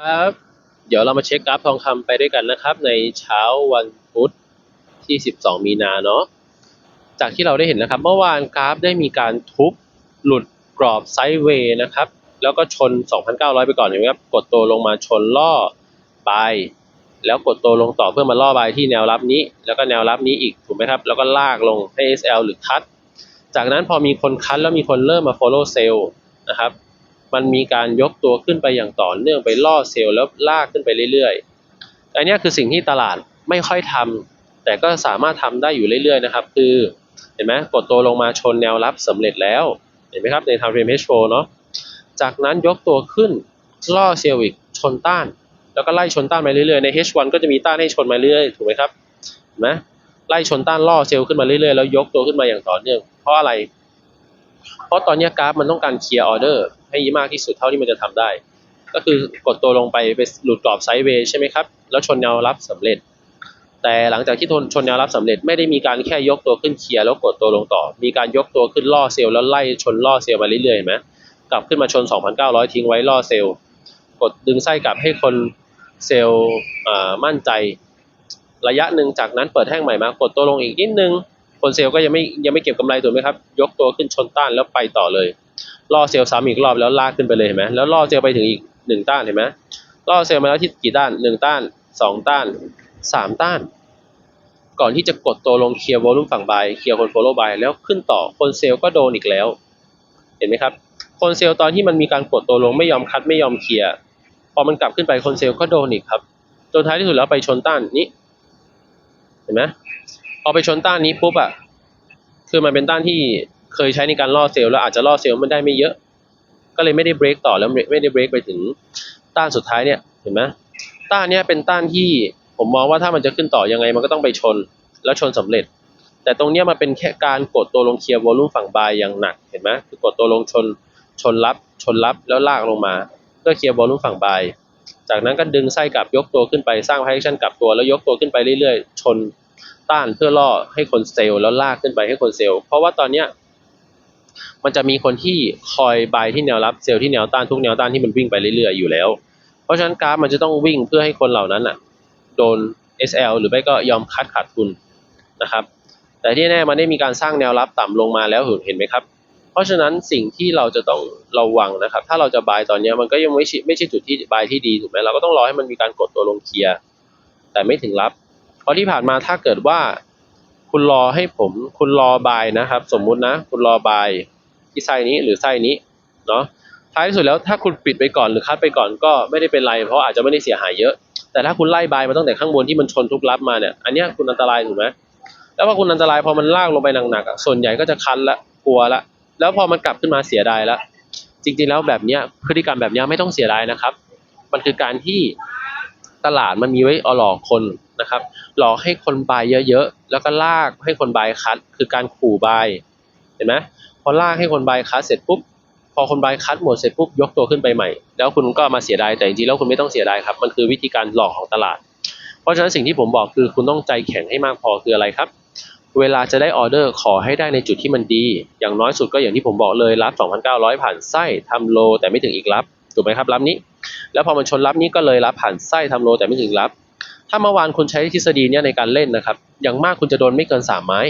ครับเดี๋ยวเรามาเช็คกราฟทองคำไปด้วยกันนะครับ ในเช้าวันพุธที่ 12 มีนาเนาะจากที่เราได้เห็นนะครับ เมื่อวานกราฟได้มีการทุบหลุดกรอบไซด์เวย์นะครับ แล้วก็ชน 2,900 ไปก่อนเห็นไหมครับ กดตัวลงมาชนล่อบายแล้วกดตัวลงต่อเพื่อมาล่อบายที่แนวรับนี้ แล้วก็แนวรับนี้อีกถูกไหมครับ แล้วก็ลากลงให้ SL หรือคัด จากนั้นพอมีคนคัดแล้วมีคนเริ่มมา follow sell นะครับ มันมีการยกตัวขึ้นไปอย่างต่อเนื่องไปล่อเซลล์แล้วลากขึ้นไปเรื่อยๆ อันนี้คือสิ่งที่ตลาดไม่ค่อยทำแต่ก็สามารถทำได้อยู่เรื่อยๆนะครับ คือเห็นไหมกดตัวลงมาชนแนวรับสำเร็จแล้ว เห็นไหมครับในทำเฟรม H4 เนาะ จากนั้นยกตัวขึ้นล่อเซลล์อีกชนต้าน แล้วก็ไล่ชนต้านมาเรื่อยๆใน H1 ก็จะมีต้านให้ชนมาเรื่อยถูกไหมครับเห็นไหมไล่ชนต้านล่อเซลล์ขึ้นมาเรื่อยๆแล้วยกตัวขึ้นมาอย่างต่อเนื่องเพราะอะไร เพราะตอนนี้กราฟมันต้องการเคลียร์ออเดอร์ ให้มากที่สุดเท่าที่มันจะทำได้ ก็คือกดตัวลงไปไปหลุดกรอบไซด์เวย์ใช่ไหมครับ แล้วชนแนวรับสำเร็จ แต่หลังจากที่ทนชนแนวรับสำเร็จไม่ได้มีการแค่ยกตัวขึ้นเคลียร์แล้วกดตัวลงต่อ มีการยกตัวขึ้นล่อเซลล์แล้วไล่ชนล่อเซลล์มาเรื่อยๆเห็นไหมกลับขึ้นมาชน 2,900 ทิ้งไว้ล่อเซลล์กดดึงไส้กลับให้คนเซลล์มั่นใจ ระยะหนึ่งจากนั้นเปิดแท่งใหม่มากดตัวลงอีกนิดนึงคนเซลล์ก็ยังไม่ยังไม่เก็บกำไรถูกไหมครับ ยกตัวขึ้นชนต้านแล้วไปต่อเลย ล่อเซลล์ซ้ำอีกรอบแล้วลากขึ้นไปเลยเห็นไหมแล้วล่อเซลล์ไปถึงอีกหนึ่งต้านเห็นไหมล่อเซลล์มาแล้วที่กี่ต้านหนึ่งต้านสองต้านสามต้าน ก่อนที่จะกดตัวลงเคลียร์วอลุ่มฝั่งบายเคลียร์คนโฟลว์บายแล้วขึ้นต่อคนเซลล์ก็โดนอีกแล้ว เห็นไหมครับ คนเซลล์ตอนที่มันมีการกดตัวลงไม่ยอมคัดไม่ยอมเคลียร์พอมันกลับขึ้นไปคนเซลล์ก็โดนอีกครับจนท้ายที่สุดแล้วไปชนต้านนี้ เห็นไหมพอไปชนต้านนี้ปุ๊บอะคือมันเป็นต้านที่ เคยใช้ในการล่อเซลล์แล้วอาจจะล่อเซลล์มันได้ไม่เยอะ ก็เลยไม่ได้เบรกต่อแล้วไม่ได้เบรกไปถึงต้านสุดท้ายเนี่ยเห็นไหมต้านเนี้ยเป็นต้านที่ผมมองว่าถ้ามันจะขึ้นต่อยังไงมันก็ต้องไปชนแล้วชนสำเร็จ แต่ตรงเนี้ยมันเป็นแค่การกดตัวลงเคลียร์วอลุ่มฝั่งบายอย่างหนักเห็นไหมคือกดตัวลงชนชนรับชนรับแล้วลากลงมาเพื่อเคลียร์วอลุ่มฝั่งบายจากนั้นก็ดึงไส้กลับยกตัวขึ้นไปสร้างไพชั่นกลับตัวแล้วยกตัวขึ้นไปเรื่อยๆ ชนต้านเพื่อล่อให้คนเซลล์แล้วลากขึ้นไปให้คนเซลล์เพราะว่าตอนเนี้ย มันจะมีคนที่คอยบายที่แนวรับเซลล์ที่แนวต้านทุกแนวต้านที่มันวิ่งไปเรื่อยๆอยู่แล้ว เพราะฉะนั้นกราฟมันจะต้องวิ่งเพื่อให้คนเหล่านั้นอะโดน SL หรือไม่ก็ยอมคัดขาดทุนนะครับ แต่ที่แน่มันได้มีการสร้างแนวรับต่ำลงมาแล้วเห็นไหมครับ เพราะฉะนั้นสิ่งที่เราจะต้องระวังนะครับ ถ้าเราจะบายตอนนี้มันก็ยังไม่ใช่ไม่ใช่จุดที่บายที่ดีถูกไหมเราก็ต้องรอให้มันมีการกดตัวลงเคลียร์แต่ไม่ถึงรับ เพราะที่ผ่านมาถ้าเกิดว่า คุณรอให้ผม คุณรอบายนะครับ สมมุตินะ คุณรอบายที่ไส้นี้หรือไส้นี้เนาะท้ายที่สุดแล้วถ้าคุณปิดไปก่อนหรือคัดไปก่อนก็ไม่ได้เป็นไร เพราะอาจจะไม่ได้เสียหายเยอะ แต่ถ้าคุณไล่บายมาตั้งแต่ข้างบนที่มันชนทุกรับมาเนี่ยอันนี้คุณอันตรายถูกไหมแล้วพอคุณอันตรายพอมันลากลงไปหนักๆส่วนใหญ่ก็จะคันละกลัวละ แล้วพอมันกลับขึ้นมาเสียดายล้วจริงๆแล้วแบบนี้พฤติกรรมแบบนี้ไม่ต้องเสียดายนะครับ มันคือการที่ตลาดมันมีไว้เอาหลอกคน นะครับ หลอกให้คนบายเยอะๆ แล้วก็ลากให้คนบายคัด คือการขู่บาย เห็นไหมพอลากให้คนบายคัดเสร็จปุ๊บ พอคนบายคัดหมดเสร็จปุ๊บยกตัวขึ้นไปใหม่ แล้วคุณก็มาเสียดายแต่จริงๆแล้วคุณไม่ต้องเสียดายครับ มันคือวิธีการหลอกของตลาด เพราะฉะนั้นสิ่งที่ผมบอกคือคุณต้องใจแข็งให้มากพอคืออะไรครับ เวลาจะได้ออเดอร์ขอให้ได้ในจุดที่มันดี อย่างน้อยสุดก็อย่างที่ผมบอกเลยรับ 2,900 ผ่านไส้ทำโล แต่ไม่ถึงอีกรับถูกไหมครับรับนี้ แล้วพอมันชนรับนี้ก็เลยรับผ่านไส้ทำโลแต่ไม่ถึงรับ ถ้าเมื่อวานคุณใช้ทฤษฎีเนี้ยในการเล่นนะครับ อย่างมากคุณจะโดนไม่เกิน3ไม้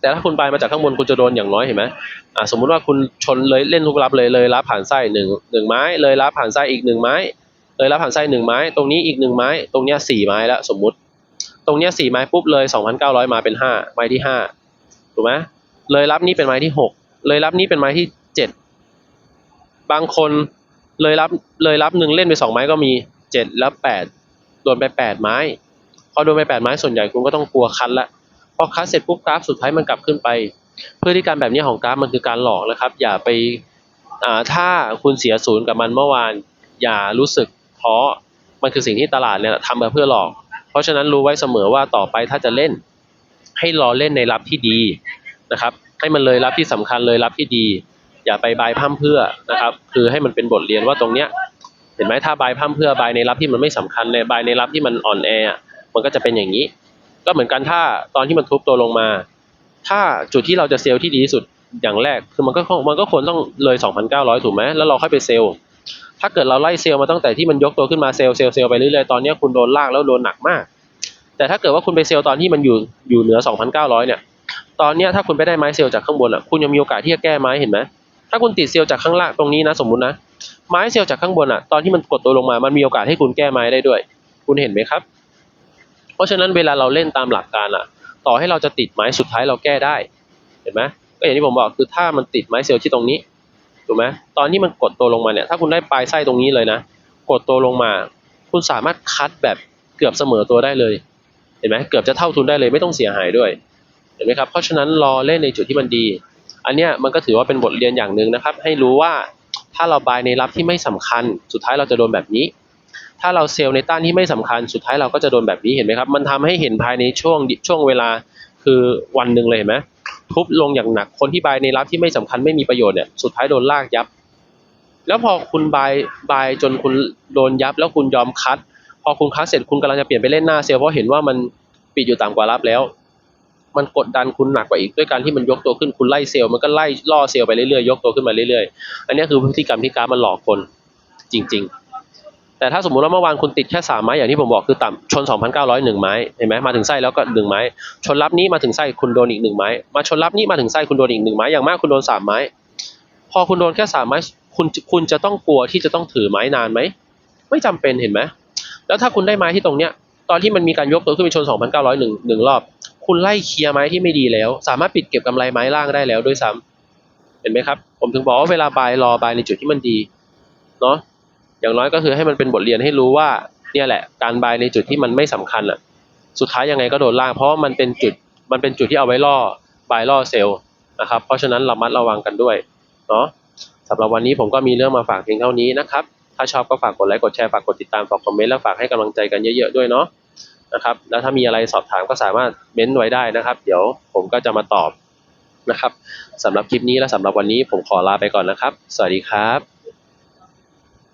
แต่ถ้าคุณบายมาจากข้างบนคุณจะโดนอย่างน้อยเห็นไหมอ่าสมมุติว่าคุณชนเลยเล่นทุกรับเลยเลยรับผ่านไส้หนึ่งหนึ่งไม้ เลยรับผ่านไส้อีกหนึ่งไม้ เลยรับผ่านไส้หนึ่งไม้ ตรงนี้อีกหนึ่งไม้ ตรงเนี้ยสี่ไม้แล้วสมมุติ ตรงเนี้ยสี่ไม้ปุ๊บเลยสองพันเก้าร้อยมาเป็นห้าไม้ที่ห้าถูกไหมเลยรับนี้เป็นไม้ที่หกเลยรับนี้เป็นไม้ที่เจ็ดบางคนเลยรับเลยรับหนึ่งเล่นไปสองไม้ก็มีเจ็ดแล้วแปด โดนไปแปดไม้ พอโดนไปแปดไม้ส่วนใหญ่คุณก็ต้องกลัวคัดละพอคัดเสร็จปุ๊บกราฟสุดท้ายมันกลับขึ้นไปพฤติกรรมแบบนี้ของกราฟมันคือการหลอกนะครับ อย่าไปาถ้าคุณเสียศูนย์กับมันเมื่อวาน อย่ารู้สึกท้อมันคือสิ่งที่ตลาดเนี่ยทำมาเพื่อหลอก เพราะฉะนั้นรู้ไว้เสมอว่าต่อไปถ้าจะเล่น ให้รอเล่นในรับที่ดีนะครับ ให้มันเลยรับที่สำคัญเลยรับที่ดี อย่าไปบายพร่ำเพื่อนะครับ คือให้มันเป็นบทเรียนว่าตรงเนี้ย เห็นไหมถ้าบายพร่ำเพื่อบายในรับที่มันไม่สำคัญเลยบายในรับที่มันอ่อนแอมันก็จะเป็นอย่างนี้ ก็เหมือนกันถ้าตอนที่มันทุบตัวลงมา ถ้าจุดที่เราจะเซลล์ที่ดีที่สุดอย่างแรกคือมันก็มันก็ควรต้องเลย 2,900 ถูกไหมแล้วเราค่อยไปเซลล์ถ้าเกิดเราไล่เซลล์มาตั้งแต่ที่มันยกตัวขึ้นมาเซลล์เซลล์เซลล์ไปเรื่อยๆตอนนี้คุณโดนลากแล้วโดนหนักมาก แต่ถ้าเกิดว่าคุณไปเซลล์ตอนที่มันอยู่อยู่เหนือ 2,900 เนี่ย ตอนนี้ถ้าคุณไปได้ไม้เซลล์จากข้างบนอะคุณยังมีโอกาสที่จะแก้ไม้เห็นไหมถ้าคุณติดเซลล์จากข้างล่างตรงนี้นะสมมุตินะ ไม้เซลล์จากข้างบนอะตอนที่มันกดตัวลงมา มันมีโอกาสให้คุณแก้ไม้ได้ด้วย คุณเห็นไหมครับ เพราะฉะนั้นเวลาเราเล่นตามหลักการอะต่อให้เราจะติดไม้สุดท้ายเราแก้ได้ เห็นไหมก็อย่างที่ผมบอกคือถ้ามันติดไม้เซลล์ที่ตรงนี้ถูกไหมตอนที่มันกดตัวลงมาเนี่ยถ้าคุณได้ปลายไส้ตรงนี้เลยนะ กดตัวลงมา คุณสามารถคัดแบบเกือบเสมอตัวได้เลย เห็นไหมเกือบจะเท่าทุนได้เลยไม่ต้องเสียหายด้วยเห็นไหมครับเพราะฉะนั้นรอเล่นในจุดที่มันดี อันเนี้ยมันก็ถือว่าเป็นบทเรียนอย่างหนึ่งนะครับ ให้รู้ว่า ถ้าเราบายในรับที่ไม่สำคัญ สุดท้ายเราจะโดนแบบนี้ ถ้าเราเซลล์ในต้านที่ไม่สำคัญ สุดท้ายเราก็จะโดนแบบนี้เห็นไหมครับ มันทำให้เห็นภายในช่วงช่วงเวลาคือวันหนึ่งเลยเห็นไหมทุบลงอย่างหนัก คนที่บายในรับที่ไม่สำคัญไม่มีประโยชน์เนี่ย สุดท้ายโดนลากยับ แล้วพอคุณบายบายจนคุณโดนยับ แล้วคุณยอมคัด พอคุณคัดเสร็จคุณกำลังจะเปลี่ยนไปเล่นหน้าเซลล์เพราะเห็นว่ามันปิดอยู่ต่ำกว่ารับแล้ว มันกดดันคุณหนักกว่าอีกด้วยการที่มันยกตัวขึ้นคุณไล่เซลล์มันก็ไล่ล่อเซลล์ไปเรื่อยๆยกตัวขึ้นมาเรื่อยๆ อันนี้คือพฤติกรรมที่กราฟมันหลอกคนจริง ๆ แต่ถ้าสมมุติว่าเมื่อวานคุณติดแค่สามไม้อย่างที่ผมบอกคือต่ำชน 2,900หนึ่งไม้เห็นไหมมาถึงไส้แล้วก็หนึ่งไม้ ชนรับนี้มาถึงไส้คุณโดนอีกหนึ่งไม้มาชนรับนี้มาถึงไส้คุณโดนอีกหนึ่งไม้อย่างมากคุณโดนสามไม้ พอคุณโดนแค่สามไม้คุณคุณจะต้องกลัวที่จะต้องถือไม้นานไหมไม่จำเป็นเห็นไหมแล้วถ้าคุณได้ไม้ที่ตรงเนี้ยตอนที่มันมีการยกตัวขึ้นไปชน 2,900หนึ่งหนึ่งรอบ คุณไล่เคลียร์ไม้ที่ไม่ดีแล้ว สามารถปิดเก็บกำไรไม้ล่างได้แล้วด้วยซ้ำเห็นไหมครับ ผมถึงบอกว่าเวลาบายรอบายในจุดที่มันดีเนาะอย่างน้อยก็คือให้มันเป็นบทเรียนให้รู้ว่าเนี่ยแหละ การบายในจุดที่มันไม่สำคัญอะ สุดท้ายยังไงก็โดนล่าง เพราะมันเป็นจุดมันเป็นจุดที่เอาไว้ล่อบายล่อเซลล์นะครับ เพราะฉะนั้นระมัดระวังกันด้วยเนาะสำหรับวันนี้ผมก็มีเรื่องมาฝากเพียงเท่านี้นะครับ ถ้าชอบก็ฝากกดไลค์กดแชร์ฝากกดติดตามฝากคอมเมนต์และฝากให้กำลังใจกันเยอะๆด้วยเนาะ นะครับ แล้วถ้ามีอะไรสอบถามก็สามารถเม้นไว้ได้นะครับ เดี๋ยวผมก็จะมาตอบนะครับสำหรับคลิปนี้และสำหรับวันนี้ผมขอลาไปก่อนนะครับ สวัสดีครับ